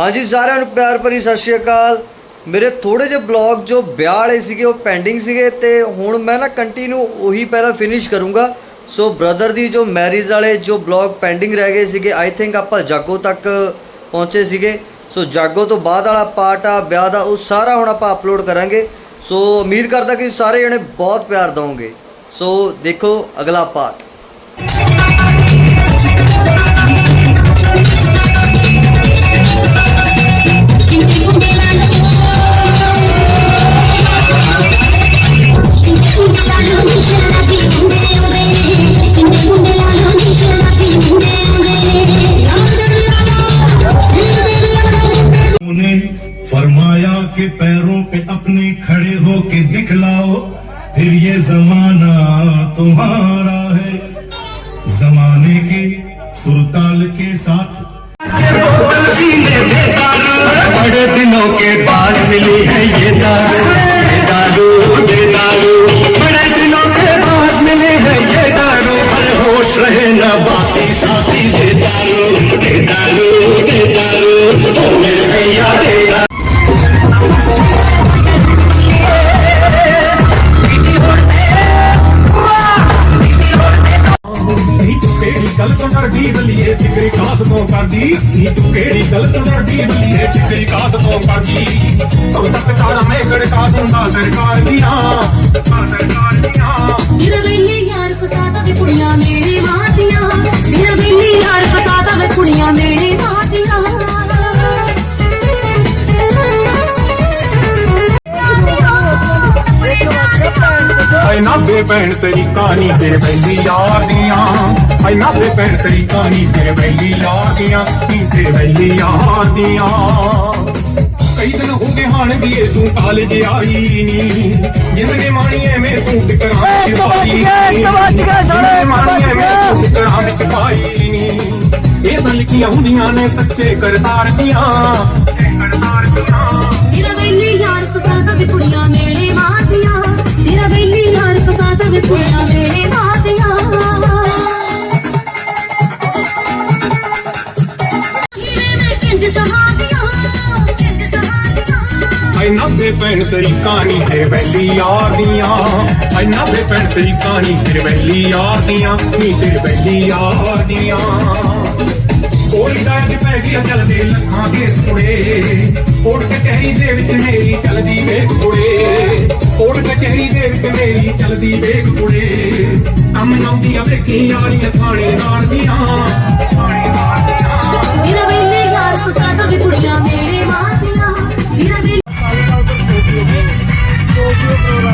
ਹਾਂਜੀ, ਸਾਰਿਆਂ ਨੂੰ ਪਿਆਰ ਭਰੀ ਸਤਿ ਸ਼੍ਰੀ ਅਕਾਲ। ਮੇਰੇ ਥੋੜੇ ਜਿਹੇ ਬਲੌਗ ਜੋ ਵਿਆਹ ਵਾਲੇ ਸੀਗੇ, ਉਹ ਪੈਂਡਿੰਗ ਸੀਗੇ ਤੇ ਹੁਣ ਮੈਂ ਨਾ ਕੰਟੀਨਿਊ ਉਹੀ ਪਹਿਲਾਂ ਫਿਨਿਸ਼ ਕਰੂੰਗਾ। ਸੋ ਬ੍ਰਦਰ ਦੀ ਜੋ ਮੈਰਿਜ ਵਾਲੇ ਜੋ ਬਲੌਗ ਪੈਂਡਿੰਗ ਰਹਿ ਗਏ ਸੀਗੇ ਆਈ ਥਿੰਕ ਆਪਾਂ ਜਾਗੋ ਤੱਕ ਪਹੁੰਚੇ ਸੀਗੇ। ਸੋ ਜਾਗੋ ਤੋਂ ਬਾਅਦ ਵਾਲਾ ਪਾਰਟ ਆ, ਵਿਆਹ ਦਾ, ਉਹ ਸਾਰਾ ਹੁਣ ਆਪਾਂ ਅਪਲੋਡ ਕਰਾਂਗੇ। ਸੋ ਉਮੀਦ ਕਰਦਾ ਕਿ ਸਾਰੇ ਜਣੇ ਬਹੁਤ ਪਿਆਰ ਦਵੋਗੇ। ਸੋ ਦੇਖੋ ਅਗਲਾ ਪਾਰਟ खड़े हो के दिखलाओ, फिर ये जमाना तुम्हारा है। जमाने के सुरताल के साथ। बड़े दिनों के बाद मिली ਤੋਂ ਡਰਦੀ ਬੱਲੀਏ ਫਿਕਰੀ ਕਾਸ ਤੋਂ ਕਰਦੀ ਤੂੰ ਤੱਕ ਤਾਰਾ ਮੈਂ ਗੜਕਾ ਦੂੰਗਾ ਸਰਕਾਰ ਦੀਆਂ। ਆ ਸਰਕਾਰ ਦੀਆਂ। ਮੇਰਾ ਵੇਲੀ ਯਾਰ ਫਸਾਦਾ ਵੇ ਕੁੜੀਆਂ ਮੇਰੇ ਮਾਂ ਦੀਆਂ। ਮੇਰਾ ਵੇਲੀ ਯਾਰ ਫਸਾਦਾ ਵੇ ਕੁੜੀਆਂ ਮੇਰੇ ਆਈ ਨਾ ਬੇ ਭੈਣ ਤੇਰੀ ਕਹਾਣੀ ਤੇਰੇ ਬੈਲੀ ਯਾਰ ਦੀਆਂ ਆਈ ਨਾ ਬੇ ਭੈਣ ਤੇਰੀ ਕਹਾਣੀ ਤੇਰੇ ਬੈਲੀ ਯਾਰ ਦੀਆਂ ਨੀ ਤੇਰੇ ਬੈਲੀ ਯਾਰ ਦੀਆਂ ਕਈ ਦਿਨ ਹੋ ਗਏ ਹਾਣ ਦੀਏ ਤੂੰ ਕਾਲਜ ਆਈ ਨੀ। ਜਿੰਦਗੇ ਮਾਣੀਏ ਮੇ ਤੂੰ ਫਿਕਰਾਂ ਵਿੱਚ ਪਾਈ ਜਿੰਦਗੇ ਮਾਣੀਏ ਮੇ ਤੂੰ ਫਿਕਰਾਂ ਵਿੱਚ ਪਾਈ ਨੀ। ਇਹ ਤਾਂ ਲਿਖੀਆਂ ਹੁੰਦੀਆਂ ਨੇ ਸੱਚੇ ਕਰਤਾਰ ਦੀਆਂ। ਕਰਤਾਰ ਦੀਆਂ ਮੇਰਾ ਵੇਲੀ ਯਾਰ ਫਸਾਦਾ ਵੇ ਕੁੜੀਆਂ ਮੇਰੇ ਆਈ ਨਾਬੇ ਤੇਰੀ ਕਹਾਣੀ ਤੇ ਵੈਲੀ ਯਾਰ ਦੀਆਂ। ਆਈ ਨਾਬੇ ਭੈਣ ਤੇਰੀ ਕਹਾਣੀ ਤੇਰੇ ਵੈਲੀ ਯਾਰ ਦੀਆਂ। ਨੀ ਤੇਰੇ ਵੈਲੀ ਯਾਰ ਦੀਆਂ। ਕੋਈ ਦਾਜ ਪੈ ਗਿਆ, ਚੱਲਦੇ ਲੱਖਾਂ ਦੇ ਸੁਣੇ। ਕੋਟ ਕਚਹਿਰੀ ਦੇ ਵਿੱਚ ਮੇਰੀ ਚੱਲਦੀ ਵੇਖ ਕੁੜੇ ਕੋਟ ਕਚਹਿਰੀ ਦੇ ਵਿੱਚ ਮੇਰੀ ਚੱਲਦੀ ਵੇਖ ਕੁੜੇ ਕੰਮ ਲਾਉਂਦੀਆਂ ਵੇਖੀ ਯਾਰੀਆਂ ਥਾਣੇ ਨਾਲ ਦੀਆਂ। ਥਾਣੇ ਨਾਲ ਦੀਆਂ। ਮੇਰਾ ਵੇਲੀ ਯਾਰ ਫਸਾਦਾ ਵੇ ਕੁੜੀਆਂ ਮੇਰੇ ਬਾਕੀ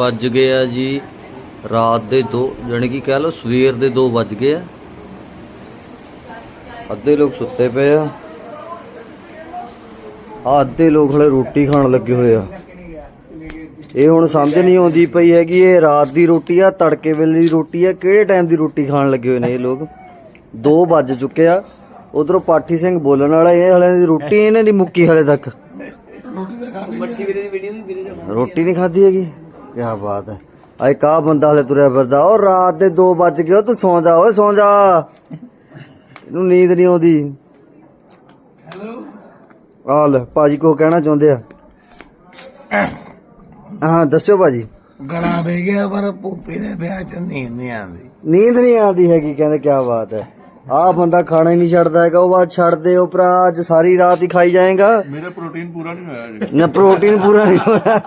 ਵੱਜ ਗਿਆ ਜੀ ਰਾਤ ਦੇ 2 ਜਾਣੀ ਕਿ ਕਹਿ ਲਓ ਸਵੇਰ ਦੇ 2 ਵੱਜ ਗਏ ਆ। ਅੱਧੇ ਲੋਕ ਸੁੱਤੇ ਪਏ ਆ। ਆ ਅੱਧੇ ਲੋਕ ਹਲੇ ਰੋਟੀ ਖਾਣ ਲੱਗੇ ਹੋਏ ਆ। ਇਹ ਹੁਣ ਸਮਝ ਨਹੀਂ ਆਉਂਦੀ ਪਈ ਹੈਗੀ ਇਹ ਰਾਤ ਦੀ ਰੋਟੀ ਆ ਤੜਕੇ ਵੇਲੇ ਦੀ ਰੋਟੀ ਆ ਕਿਹੜੇ ਟਾਈਮ ਦੀ ਰੋਟੀ ਖਾਣ ਲੱਗੇ ਹੋਏ ਨੇ ਇਹ ਲੋਕ? 2 ਵੱਜ ਚੁੱਕੇ ਆ। ਉਧਰੋਂ ਪਾਠੀ ਸਿੰਘ ਬੋਲਣ ਵਾਲਾ ਇਹ ਹਲੇ ਦੀ ਰੋਟੀ ਇਹਨਾਂ ਦੀ ਮੁੱਕੀ ਹਲੇ ਤੱਕ। ਰੋਟੀ ਨਹੀਂ ਖਾਧੀ ਹੈਗੀ। ਕੀ ਬਾਤ ਹੈ। ਆਏ ਕਾ ਬੰਦਾ ਹਲੇ ਤੁਰਿਆ ਫਿਰਦਾ। ਉਹ ਰਾਤ ਦੇ 2 ਵੱਜ ਗਏ। ਤੂੰ ਸੌਂ ਜਾ ਓਏ ਸੌਂ ਜਾ ਇਹਨੂੰ ਨੀਂਦ ਨਹੀਂ ਆਉਂਦੀ। ਹੈਲੋ। ਆ ਲੈ ਭਾਜੀ ਕੋ ਕਹਿਣਾ ਚਾਹੁੰਦੇ ਆ? ਹਾਂ ਦੱਸਿਓ ਭਾਜੀ। ਗਲਾ ਵੇ ਗਿਆ ਪਰ ਭੂਪੀ ਦੇ ਵਿਆਹ ਚ ਨੀਂਦ ਨਹੀਂ ਆਉਂਦੀ। ਨੀਂਦ ਨਹੀਂ ਆਉਂਦੀ ਹੈਗੀ ਕਹਿੰਦੇ ਕੀ ਬਾਤ ਹੈ। ਆਹ ਬੰਦਾ ਖਾਣਾ ਹੀ ਨਹੀਂ ਛੱਡਦਾ ਹੈਗਾ। ਉਹ ਬਾਅਦ ਛੱਡ ਦੇ ਉਹ ਭਰਾ ਅੱਜ ਸਾਰੀ ਰਾਤ ਹੀ ਖਾਈ ਜਾਏਗਾ। ਮੇਰਾ ਪ੍ਰੋਟੀਨ ਪੂਰਾ ਨਹੀਂ ਹੋਇਆ ਜੀ ਨਾ ਪ੍ਰੋਟੀਨ ਪੂਰਾ ਨਹੀਂ ਹੋਇਆ।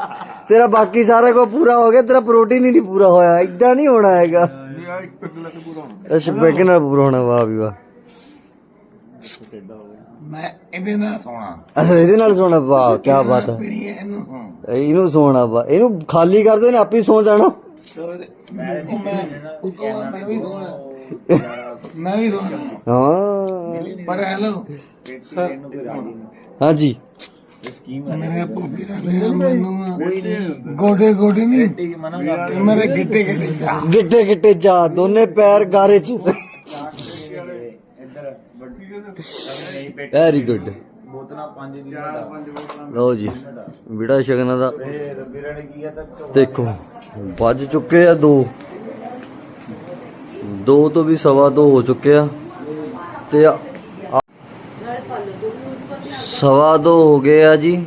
ਤੇਰਾ ਬਾਕੀ ਸਾਰਾ ਕੁਝ ਪੂਰਾ ਹੋ ਗਿਆ ਤੇਰਾ ਪ੍ਰੋਟੀਨ ਹੀ ਨਹੀਂ ਪੂਰਾ ਹੋਇਆ। ਇਦਾਂ ਨਹੀਂ ਹੋਣਾ ਹੈਗਾ। ਇਹ ਆ ਇੱਕ ਪੈਗ ਪੂਰਾ ਹੋਣਾ ਅੱਛਾ ਨਾਲ ਪੂਰਾ ਹੋਣਾ ਵਾਹ ਵੀ ਵਾਹ। ਮੈਂ ਇਹਦੇ ਨਾਲ ਸੋਣਾ ਅੱਛਾ ਇਹਦੇ ਨਾਲ ਸੋਣਾ ਵਾਹ ਕੀ ਬਾਤ ਹੈ। ਇਹਨੂੰ। ਇਹਨੂੰ ਸੋਣਾ ਵਾ ਇਹਨੂੰ ਖਾਲੀ ਕਰ ਦੋ ਇਹਨੇ ਆਪੇ ਸੌ ਜਾਣਾ। ਮੈਂ ਵੀ ਸੋਣਾ ਮੈਂ ਵੀ ਸੋਣਾ। ਹਾਂ। ਪਰ ਹੈਲੋ ਸਰ ਹਾਂਜੀ ਮੇਰੇ ਭੂਪੀ ਦਾ ਵਿਆਹ ਮੈਨੂੰ ਗੋਡੇ ਗੋਡੇ ਨਹੀਂ। ਤੇ ਮੇਰੇ ਗਿੱਟੇ ਗਿੱਟੇ ਜਾ। ਗਿੱਟੇ ਗਿੱਟੇ ਜਾ ਦੋਨੇ ਪੈਰ ਗਾਰੇ ਚ। ਵੈਰੀ ਗੁੱਡ ਲਓ ਜੀ ਵਿੜਾ ਸ਼ਗਨਾਂ ਦਾ ਦੇਖੋ ਵੱਜ ਚੁੱਕੇ ਆ ਦੋ। ਦੋ ਤੋਂ ਵੀ ਸਵਾ ਦੋ ਹੋ ਚੁੱਕੇ ਆ। ਤੇ ਸਵਾ ਦੋ ਹੋ ਗਏ ਆ ਜੀ।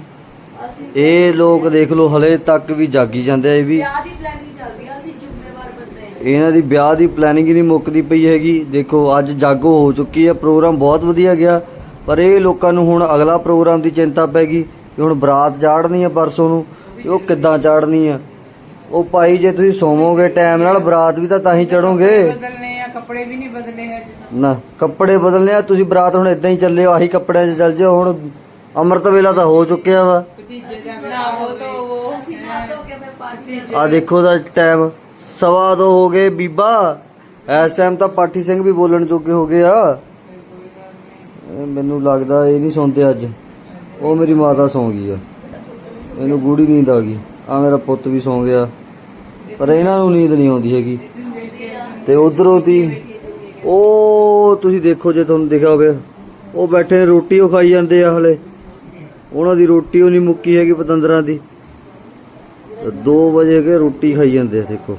ਇਹ ਲੋਕ ਦੇਖ ਲਓ ਹਲੇ ਤੱਕ ਵੀ ਜਾਗੀ ਜਾਂਦੇ ਆ ਇਹ ਵੀ। ਵਿਆਹ ਦੀ ਪਲੈਨਿੰਗ ਚੱਲਦੀ ਆ ਅਸੀਂ ਜ਼ਿੰਮੇਵਾਰ ਬੰਦੇ ਆ। ਇਹਨਾਂ ਦੀ ਵਿਆਹ ਦੀ ਪਲੈਨਿੰਗ ਹੀ ਨਹੀਂ ਮੁੱਕਦੀ ਪਈ ਹੈਗੀ। ਦੇਖੋ ਅੱਜ ਜਾਗੋ ਹੋ ਚੁੱਕੀ ਹੈ ਪ੍ਰੋਗਰਾਮ ਬਹੁਤ ਵਧੀਆ ਗਿਆ। ਪਰ ਇਹ ਲੋਕਾਂ ਨੂੰ ਹੁਣ ਅਗਲਾ ਪ੍ਰੋਗਰਾਮ ਦੀ ਚਿੰਤਾ ਪੈ ਗਈ ਕਿ ਹੁਣ ਬਰਾਤ ਚਾੜਨੀ ਹੈ ਪਰਸੋਂ ਨੂੰ ਤੇ ਉਹ ਕਿੱਦਾਂ ਚਾੜਨੀ ਆ। ਉਹ ਭਾਈ ਜੇ ਤੁਸੀਂ ਸੋਵੋਗੇ ਟਾਈਮ ਨਾਲ ਬਰਾਤ ਵੀ ਤਾਂ ਤਾਂ ਹੀ ਚੜੋਗੇ ਬਦਲਨੇ ਆ ਕੱਪੜੇ ਵੀ ਨਹੀਂ ਬਦਲੇ ਹੈ ਨਾ ਕੱਪੜੇ ਬਦਲਨੇ ਆ ਤੁਸੀਂ ਬਰਾਤ ਹੁਣ ਇਦਾਂ ਹੀ ਚੱਲਿਓ ਆਹੀ ਕੱਪੜਿਆਂ 'ਚ ਚੱਲ ਜਿਓ ਹੁਣ ਅੰਮ੍ਰਿਤ ਵੇਲਾ ਤਾਂ ਹੋ ਚੁੱਕਿਆ ਵਾ। ਆ ਦੇਖੋ ਦਾ ਟਾਈਮ ਸਵਾ ਦੋ ਹੋ ਗਏ ਬੀਬਾ। ਇਸ ਟਾਈਮ ਤਾਂ ਪਾਠੀ ਸਿੰਘ ਵੀ ਬੋਲਣ ਜੋਗੇ ਹੋ ਗਏ ਆ। ਮੈਨੂੰ ਲੱਗਦਾ ਇਹ ਨਹੀਂ ਸੁਣਦੇ ਅੱਜ। ਉਹ ਮੇਰੀ ਮਾਤਾ ਸੌਂ ਗਈ ਆ। ਇਹਨੂੰ ਗੂੜੀ ਨੀਂਦ ਆ ਗਈ। ਆ ਮੇਰਾ ਪੁੱਤ ਵੀ ਸੌਂ ਗਿਆ। ਪਰ ਇਹਨਾਂ ਨੂੰ ਨੀਂਦ ਨਹੀਂ ਆਉਂਦੀ ਹੈਗੀ। ਤੇ ਉਧਰੋਂ ਦੀ ਉਹ ਤੁਸੀਂ ਦੇਖੋ ਜੇ ਤੁਹਾਨੂੰ ਦਿਖਿਆ ਹੋਵੇ ਉਹ ਬੈਠੇ ਰੋਟੀ ਉਹ ਖਾਈ ਜਾਂਦੇ ਆ ਹਲੇ। ਉਹਨਾਂ ਦੀ ਰੋਟੀ ਉਹ ਨਹੀਂ ਮੁੱਕੀ ਹੈਗੀ ਪਤੰਦਰਾਂ ਦੀ। 2 ਵਜੇ ਕੇ ਰੋਟੀ ਖਾਈ ਜਾਂਦੇ ਦੇਖੋ।